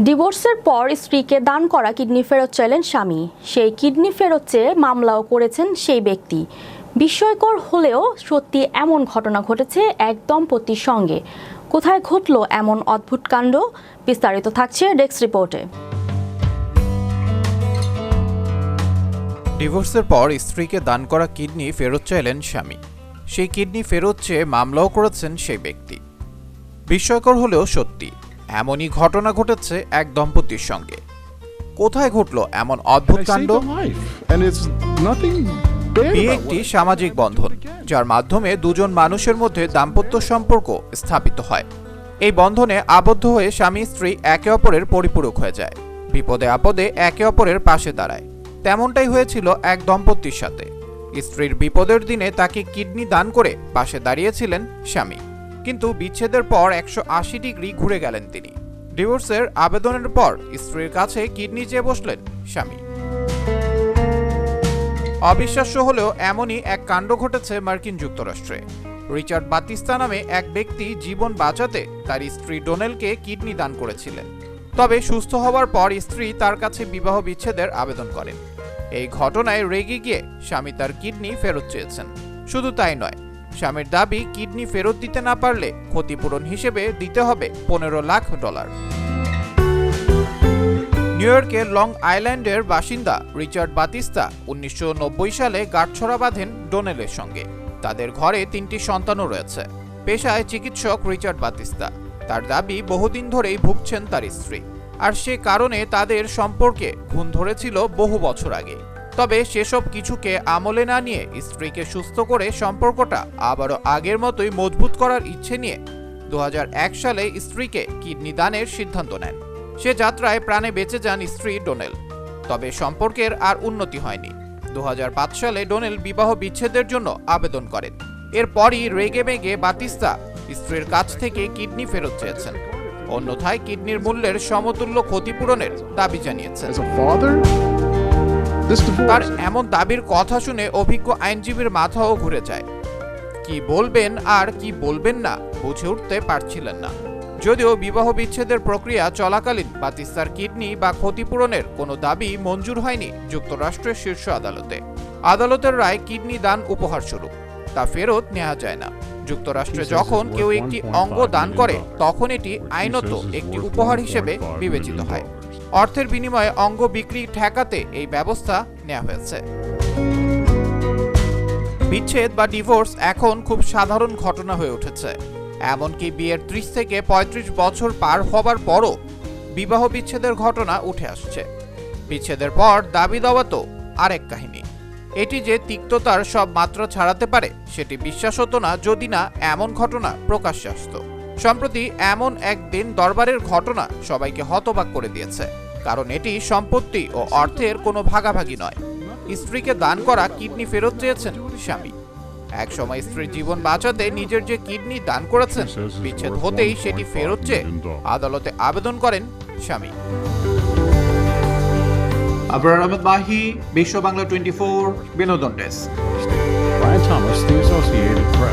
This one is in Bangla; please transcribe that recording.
ডিভোর্সের পর স্ত্রীকে দান করা কিডনি ফেরত চাইলেন স্বামী। সেই কিডনি ফেরত চেয়ে মামলাও করেছেন সেই ব্যক্তি। বিস্ময়কর হলেও সত্যি এমন ঘটনা ঘটেছে এক দম্পতির সঙ্গে। কোথায় ঘটলো এমন অদ্ভুত কাণ্ড? বিস্তারিত থাকছে ডেস্ক রিপোর্টে। ডিভোর্সের পর স্ত্রীকে দান করা কিডনি ফেরত চাইলেন স্বামী। সেই কিডনি ফেরত চেয়ে মামলাও করেছেন সেই ব্যক্তি। বিস্ময়কর হলেও সত্যি। এমনই ঘটনা ঘটেছে এক দম্পতির সঙ্গে। কোথায় ঘটলো এমন অদ্ভুত কাণ্ড? বিয়ে একটি সামাজিক বন্ধন যার মাধ্যমে দুজন মানুষের মধ্যে দাম্পত্য সম্পর্ক স্থাপিত হয়। এই বন্ধনে আবদ্ধ হয়ে স্বামী স্ত্রী একে অপরের পরিপূরক হয়ে যায়। বিপদে আপদে একে অপরের পাশে দাঁড়ায়। তেমনটাই হয়েছিল এক দম্পতির সাথে। স্ত্রীর বিপদের দিনে তাকে কিডনি দান করে পাশে দাঁড়িয়েছিলেন স্বামী। কিন্তু বিচ্ছেদের পর একশো আশি ডিগ্রি ঘুরে গেলেন তিনি। ডিভোর্সের আবেদনের পর স্ত্রীর কাছে কিডনি চেয়ে বসলেন স্বামী। অবিশ্বাস্য হলেও এমনই এক কাণ্ড ঘটেছে মার্কিন যুক্তরাষ্ট্রে। রিচার্ড বাতিস্তা নামে এক ব্যক্তি জীবন বাঁচাতে তার স্ত্রী ডোনেলকে কিডনি দান করেছিলেন। তবে সুস্থ হওয়ার পর স্ত্রী তার কাছে বিবাহ বিচ্ছেদের আবেদন করেন। এই ঘটনায় রেগে গিয়ে স্বামী তার কিডনি ফেরত চেয়েছেন। শুধু তাই নয় স্বামীর দাবি, কিডনি ফেরত দিতে না পারলে ক্ষতিপূরণ হিসেবে দিতে হবে পনেরো লাখ ডলার। নিউ ইয়র্কের লং আইল্যান্ডের বাসিন্দা রিচার্ড বাতিস্তা উনিশশো নব্বই সালে গাঁটছড়া বাঁধেন ডোনেলের সঙ্গে। তাদের ঘরে তিনটি সন্তানও রয়েছে। পেশায় চিকিৎসক রিচার্ড বাতিস্তা। তার দাবি, বহুদিন ধরেই ভুগছেন তার স্ত্রী। আর সে কারণে তাদের সম্পর্কে ঘুণ ধরেছিল বহু বছর আগে। তবে সেসব কিছুকে আমলে না নিয়ে স্ত্রীকে সুস্থ করে সম্পর্কটা আবারও আগের মতোই মজবুত করার ইচ্ছে নিয়ে দু হাজার এক সালে স্ত্রীকে কিডনি দানের সিদ্ধান্ত নেন। সে যাত্রায় প্রাণে বেঁচে যান স্ত্রী ডোনেল। তবে সম্পর্কের আর উন্নতি হয়নি। দু হাজার পাঁচ সালে ডোনেল বিবাহ বিচ্ছেদের জন্য আবেদন করেন। এরপরই রেগে মেগে বাতিস্তা স্ত্রীর কাছ থেকে কিডনি ফেরত চেয়েছেন। অন্যথায় কিডনির মূল্যের সমতুল্য ক্ষতিপূরণের দাবি জানিয়েছেন। তার এমন দাবির কথা শুনে অভিজ্ঞ আইনজীবীর মাথাও ঘুরে যায়। কি বলবেন আর কি বলবেন না বুঝে উঠতে পারছিলেন না। যদিও বিবাহ বিচ্ছেদের প্রক্রিয়া চলাকালীন বাতিস্তার কিডনি বা ক্ষতিপূরণের কোনো দাবি মঞ্জুর হয়নি যুক্তরাষ্ট্রের শীর্ষ আদালতে। আদালতের রায় কিডনি দান উপহার স্বরূপ তা ফেরত নেওয়া যায় না। যুক্তরাষ্ট্রে যখন কেউ একটি অঙ্গ দান করে তখন এটি আইনত একটি উপহার হিসেবে বিবেচিত হয়। অর্থের বিনিময়ে অঙ্গ বিক্রি ঠেকাতে এই ব্যবস্থা নেওয়া হয়েছে। বিচ্ছেদ বা ডিভোর্স এখন খুব সাধারণ ঘটনা হয়ে উঠেছে। এমনকি বিয়ের ত্রিশ থেকে ৩৫ বছর পার হবার পরও বিবাহ বিচ্ছেদের ঘটনা উঠে আসছে। বিচ্ছেদের পর দাবি দেওয়া তো আরেক কাহিনী। এটি যে তিক্ততার সব মাত্রা ছাড়াতে পারে, সেটি বিশ্বাস হতো না যদি না এমন ঘটনা প্রকাশ্যে আসতো। সম্প্রতি এমন একদিন দরবারের ঘটনা সবাইকে হতবাক করে দিয়েছে কারণ এটি সম্পত্তি ও অর্থের কোনো ভাগাভাগি নয়। স্ত্রীকে দান করা কিডনি ফেরত চেয়েছেন স্বামী। এক সময় স্ত্রীর জীবন বাঁচাতে নিজের যে কিডনি দান করেছেন বিচ্ছেদ হতেই সেটি ফেরত চেয়ে আদালতে আবেদন করেন স্বামী। আবরার আহমেদ মাহি বিশ্ব বাংলা টোয়েন্টি ফোর বিনোদন ডেস্ক।